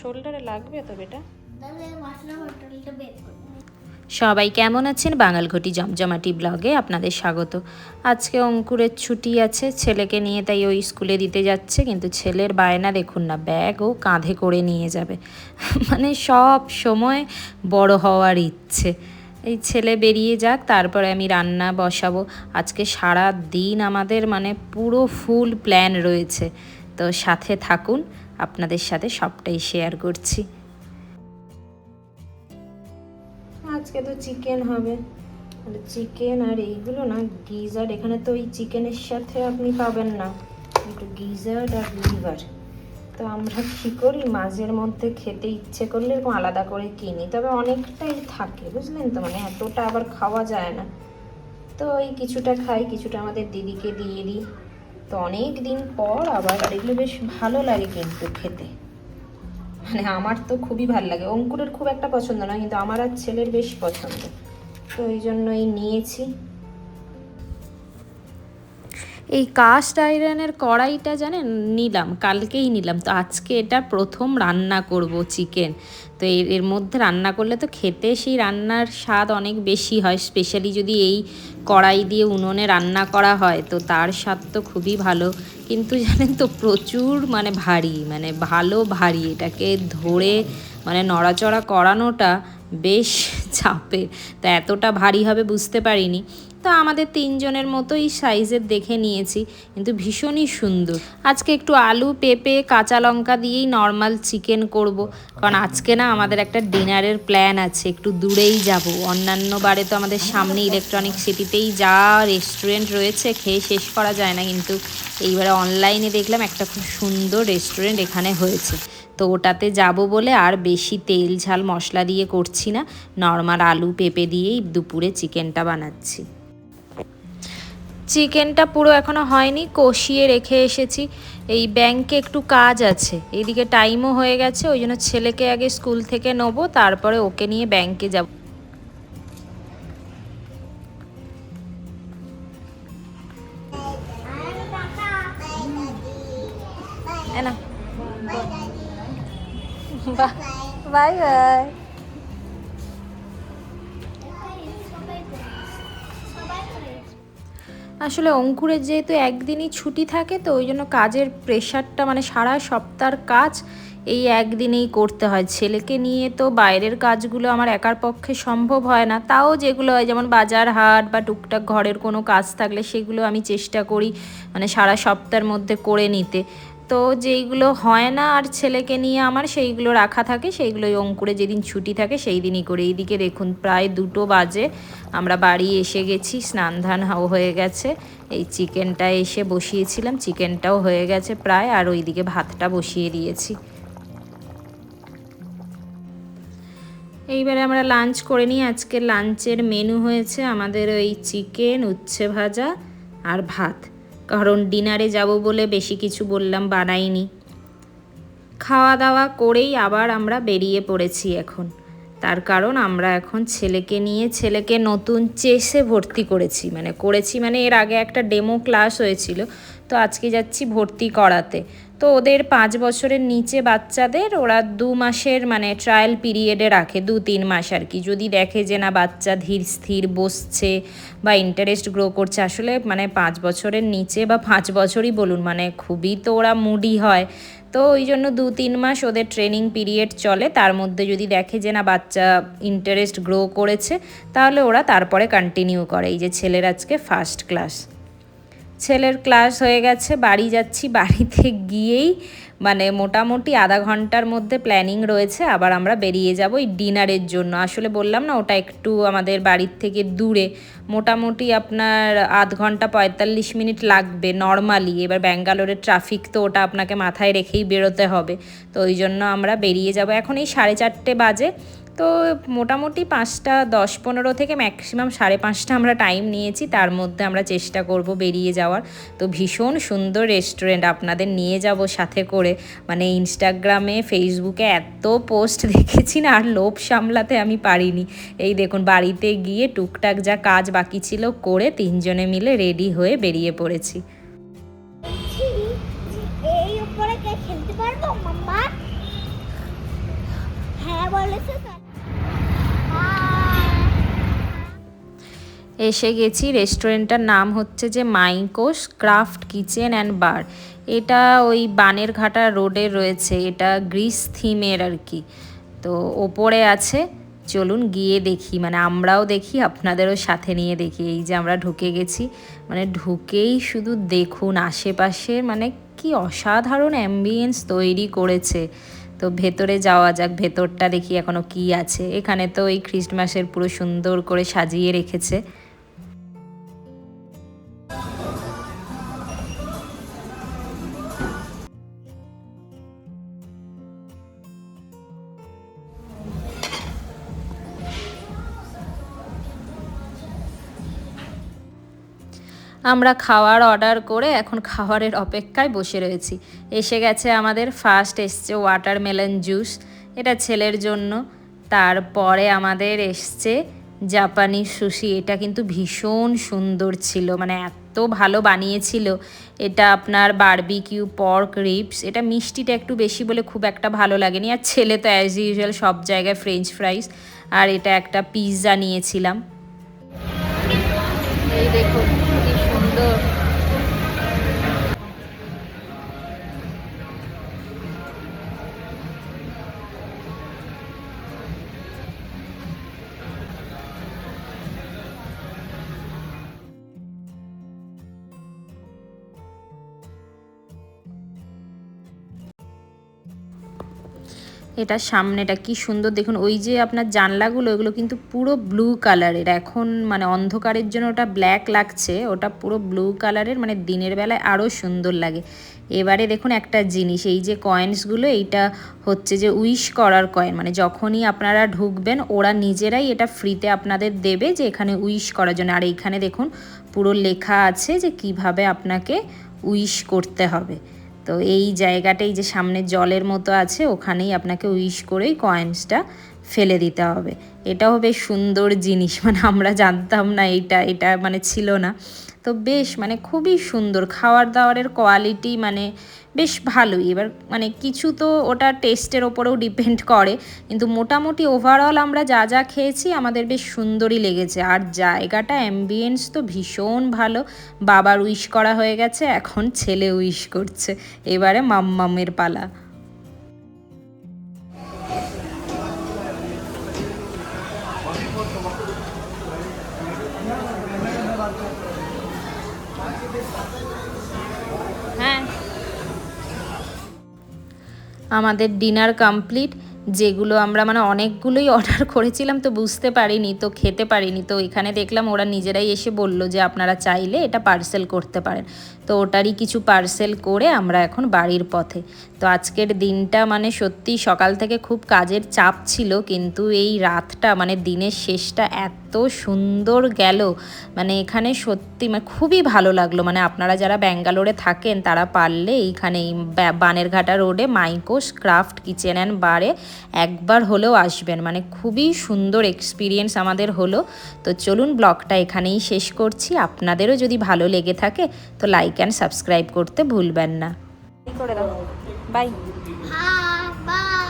শোল্ডারে লাগবে তো বেটা? সবাই কেমন আছেন? বাঙালঘটি জমজমাটি ব্লগে আপনাদের স্বাগত। আজকে অঙ্কুরের ছুটি আছে ছেলেকে নিয়ে তাই ওই স্কুলে দিতে যাচ্ছে কিন্তু ছেলের বায়না দেখুন না ব্যাগ ও কাঁধে করে নিয়ে যাবে। মানে সব সময় বড় হওয়ার ইচ্ছে। এই ছেলে বেরিয়ে যাক তারপরে আমি রান্না বসাবো। আজকে সারা দিন আমাদের মানে পুরো ফুল প্ল্যান রয়েছে। তো সাথে থাকুন আপনাদের সাথে সবটাই শেয়ার করছি। আজকে তো চিকেন হবে। চিকেন আর এইগুলো না গিজার এখানে তো ওই চিকেনের সাথে আপনি পাবেন না। একটু গিজার আর লিভার তো আমরা কী করি? মাঝের মধ্যে খেতে ইচ্ছে করলে এরকম আলাদা করে কিনি। তবে অনেকটাই থাকে, বুঝলেন তো? মানে এতটা আবার খাওয়া যায় না। তো ওই কিছুটা খাই, কিছুটা আমাদের দিদিকে দিয়ে দিই। তো অনেক দিন পর আবার, আর এগুলো বেশ ভালো লাগে কিন্তু খেতে। মানে আমার তো খুবই ভালো লাগে। অঙ্কুরের খুব একটা পছন্দ না কিন্তু আমার আর ছেলের বেশ পছন্দ। তো এই জন্যই নিয়েছি। এই কাস্ট আয়রনের কড়াইটা জানেন, নিলাম, কালকেই নিলাম। তো আজকে এটা প্রথম রান্না করব চিকেন তো এর মধ্যে রান্না করলে তো খেতে সেই রান্নার স্বাদ অনেক বেশি হয় স্পেশালি যদি এই কড়াই দিয়ে উনুনে রান্না করা হয়, তো তার স্বাদ তো খুবই ভালো। কিন্তু জানেন তো প্রচুর মানে ভারী মানে ভালো ভারী, এটাকে ধরে মানে নড়াচড়া করানোটা বেশ চাপে তো এতটা ভারী হবে বুঝতে পারিনি। তো আমাদের তিনজনের মতোই সাইজের দেখে নিয়েছি, কিন্তু ভীষণই সুন্দর। আজকে একটু আলু, পেঁপে, কাঁচা লঙ্কা দিয়েই নর্মাল চিকেন করব, কারণ আজকে না আমাদের একটা ডিনারের প্ল্যান আছে, একটু দূরেই যাব। অন্যান্য বারে তো আমাদের সামনে ইলেকট্রনিক সিটিতেই যা রেস্টুরেন্ট রয়েছে, খেয়ে শেষ করা যায় না, কিন্তু এইবারে অনলাইনে দেখলাম একটা খুব সুন্দর রেস্টুরেন্ট এখানে হয়েছে। তো ওটাতে যাব বলে আর বেশি তেল ঝাল মশলা দিয়ে করছি না নর্মাল আলু, পেঁপে দিয়েই দুপুরে চিকেনটা বানাচ্ছি। চিকেনটা পুরো এখনও হয়নি, কষিয়ে রেখে এসেছি। এই ব্যাংকে একটু কাজ আছে। এদিকে টাইমও হয়ে গেছে, ওই জন্য ছেলেকে আগে স্কুল থেকে নেব, তারপরে ওকে নিয়ে ব্যাংকে যাব। বাই বাই আসলে অঙ্কুরের যেহেতু একদিনই ছুটি থাকে, তো ওই জন্য কাজের প্রেশারটা মানে সারা সপ্তাহের কাজ এই একদিনেই করতে হয়। ছেলেকে নিয়ে তো বাইরের কাজগুলো আমার একার পক্ষে সম্ভব হয় না। তাও যেগুলো হয়, যেমন বাজার হাট বা টুকটাক ঘরের কোনো কাজ থাকলে সেগুলো আমি চেষ্টা করি মানে সারা সপ্তাহের মধ্যে করে নিতে। তো যেইগুলো হয় না আর ছেলেকে নিয়ে আমার সেইগুলো রাখা থাকে, সেইগুলোই অঙ্কুরে যেদিন ছুটি থাকে সেই দিনই করে। এইদিকে দেখুন প্রায় দুটো বাজে, আমরা বাড়ি এসে গেছি, স্নান ধান হয়ে গেছে। এই চিকেনটা এসে বসিয়েছিলাম, চিকেনটাও হয়ে গেছে প্রায়, আর ওইদিকে ভাতটা বসিয়ে দিয়েছি। এইবারে আমরা লাঞ্চ করে নিই। আজকে লাঞ্চের মেনু হয়েছে আমাদের ওই চিকেন, উচ্ছে ভাজা আর ভাত। কারণ ডিনারে যাব বলে বেশি কিছু বললাম, বানাইনি। খাওয়া দাওয়া করেই আবার আমরা বেরিয়ে পড়েছি এখন। তার কারণ আমরা এখন ছেলেকে নিয়ে, ছেলেকে নতুন চেসে ভর্তি করেছি। মানে করেছি মানে এর আগে একটা ডেমো ক্লাস হয়েছিল, তো আজকে যাচ্ছি ভর্তি করাতে। তো ওদের পাঁচ বছরের নিচে বাচ্চাদের ওরা দু মাসের মানে ট্রায়াল পিরিয়ডে রাখে, দু তিন মাস আর কি। যদি দেখে যে না বাচ্চা ধীর স্থির, বসছে বা ইন্টারেস্ট গ্রো করছে, আসলে মানে পাঁচ বছরের নিচে বা পাঁচ বছরই বলুন মানে খুবই তো ওরা মুডি হয়। তো ওই জন্য দু তিন মাস ওদের ট্রেনিং পিরিয়ড চলে। তার মধ্যে যদি দেখে যে না বাচ্চা ইন্টারেস্ট গ্রো করেছে, তাহলে ওরা তারপরে কন্টিনিউ করে। এই যে ছেলের আজকে ফার্স্ট ক্লাস ছেলের ক্লাস হয়ে গেছে, বাড়ি যাচ্ছি, বাড়িতে গিয়েই মানে মোটামুটি আধা ঘণ্টার মধ্যে প্ল্যানিং রয়েছে, আবার আমরা বেরিয়ে যাব ওই ডিনারের জন্য। আসলে বললাম না, ওটা একটু আমাদের বাড়ির থেকে দূরে। মোটামুটি আপনার আধ ঘণ্টা পঁয়তাল্লিশ মিনিট লাগবে নর্মালি এবার ব্যাঙ্গালোরের ট্রাফিক তো ওটা আপনাকে মাথায় রেখেই বেরোতে হবে। তো ওই জন্য আমরা বেরিয়ে যাব। এখন এই সাড়ে চারটে বাজে। তো মোটামুটি পাঁচটা, দশ, পনেরো থেকে ম্যাক্সিমাম সাড়ে পাঁচটা আমরা টাইম নিয়েছি। তার মধ্যে আমরা চেষ্টা করব বেরিয়ে যাওয়ার। তো ভীষণ সুন্দর রেস্টুরেন্ট আপনাদের নিয়ে যাব সাথে করে। মানে ইনস্টাগ্রামে ফেসবুকে এত পোস্ট দেখেছি না, আর লোভ সামলাতে আমি পারিনি। এই দেখুন, বাড়িতে গিয়ে টুকটাক যা কাজ বাকি ছিল করে তিনজনে মিলে রেডি হয়ে বেরিয়ে পড়েছি। খেলতে পারব মাম্মা? বলেছে এসে গেছি। রেস্টুরেন্টটার নাম হচ্ছে যে মাইকোস ক্রাফট কিচেন অ্যান্ড বার। এটা ওই বানের ঘাটা রোডে রয়েছে। এটা গ্রিস থিমের আর কি। তো ওপরে আছে। চলুন গিয়ে দেখি। মানে আমরাও দেখি, আপনাদেরও সাথে নিয়ে দেখি। এই যে আমরা ঢুকে গেছি। মানে ঢুকেই শুধু দেখুন আশেপাশে মানে কি অসাধারণ অ্যাম্বিয়েন্স তৈরি করেছে। তো ভেতরে যাওয়া যাক। ভেতরটা দেখি এখনও কি আছে। এখানে তো এই খ্রিস্টমাসের পুরো সুন্দর করে সাজিয়ে রেখেছে। আমরা খাওয়ার অর্ডার করে এখন খাওয়ারের অপেক্ষায় বসে রয়েছি। এসে গেছে আমাদের ফার্স্ট এসছে ওয়াটারমেলন জুস এটা ছেলের জন্য। তারপরে আমাদের এসছে জাপানি সুশি এটা কিন্তু ভীষণ সুন্দর ছিল মানে এত ভালো বানিয়েছিল। এটা আপনার বারবিকিউ পর্ক রিপস এটা মিষ্টিটা একটু বেশি বলে খুব একটা ভালো লাগেনি। আর ছেলে তো অ্যাজ ইউজুয়াল সব জায়গায় ফ্রেঞ্চ ফ্রাইস আর এটা একটা পিৎজা নিয়েছিলাম। এই দেখুন। এটা সামনেটা কি সুন্দর। দেখুন, ওই যে আপনার জানলাগুলো, ওগুলো কিন্তু পুরো ব্লু কালারের এখন মানে অন্ধকারের জন্য ওটা ব্ল্যাক লাগছে, ওটা পুরো ব্লু কালারের মানে দিনের বেলায় আরও সুন্দর লাগে। এবারে দেখুন একটা জিনিস, এই যে কয়েন্সগুলো এইটা হচ্ছে যে উইশ করার কয়েন মানে যখনই আপনারা ঢুকবেন, ওরা নিজেরাই এটা ফ্রিতে আপনাদের দেবে যে এখানে উইশ করার জন্য। আর এইখানে দেখুন, পুরো লেখা আছে যে কীভাবে আপনাকে উইশ করতে হবে। তো এই জায়গাটাই যে সামনে জলের মতো আছে, ওখানেই আপনাকে উইশ করেই কয়েন্সটা ফেলে দিতে হবে। এটাও বেশ সুন্দর জিনিস মানে আমরা জানতাম না এটা এটা মানে ছিল না। তো বেশ মানে খুবই সুন্দর। খাওয়ার দাওয়ারের কোয়ালিটি মানে বেশ ভালোই। এবার মানে কিছু তো ওটা টেস্টের ওপরেও ডিপেন্ড করে। কিন্তু মোটামুটি ওভারঅল আমরা যা যা খেয়েছি, আমাদের বেশ সুন্দরই লেগেছে। আর জায়গাটা অ্যাম্বিয়েন্স তো ভীষণ ভালো। বাবার উইশ করা হয়ে গেছে, এখন ছেলে উইশ করছে। এবারে মাম্মামের পালা। আমাদের ডিনার কমপ্লিট, যেগুলো আমরা মানে অনেকগুলোই অর্ডার করেছিলাম তো বুঝতে পারিনি, তো খেতে পারিনি। তো এখানে দেখলাম ওরা নিজেরাই এসে বলল যে আপনারা চাইলে এটা পার্সেল করতে পারেন। তো ওটারই কিছু পার্সেল করে আমরা এখন বাড়ির পথে। তো আজকের দিনটা মানে সত্যি সকাল থেকে খুব কাজের চাপ ছিল, কিন্তু এই রাতটা মানে দিনের শেষটা এত সুন্দর গেল। মানে এখানে সত্যি মানে খুবই ভালো লাগল। মানে আপনারা যারা ব্যাঙ্গালোরে থাকেন, তারা পারলে এইখানে এই বানেরঘাটা রোডে মাইকোস ক্রাফট কিচেন অ্যান্ড বারে একবার হলেও আসবেন। মানে খুবই সুন্দর এক্সপিরিয়েন্স আমাদের হলো। তো চলুন ব্লগটা এখানেই শেষ করছি। আপনাদেরও যদি ভালো লেগে থাকে, তো লাইক অ্যান্ড সাবস্ক্রাইব করতে ভুলবেন না। করে দাও বাই হ্যাঁ বাই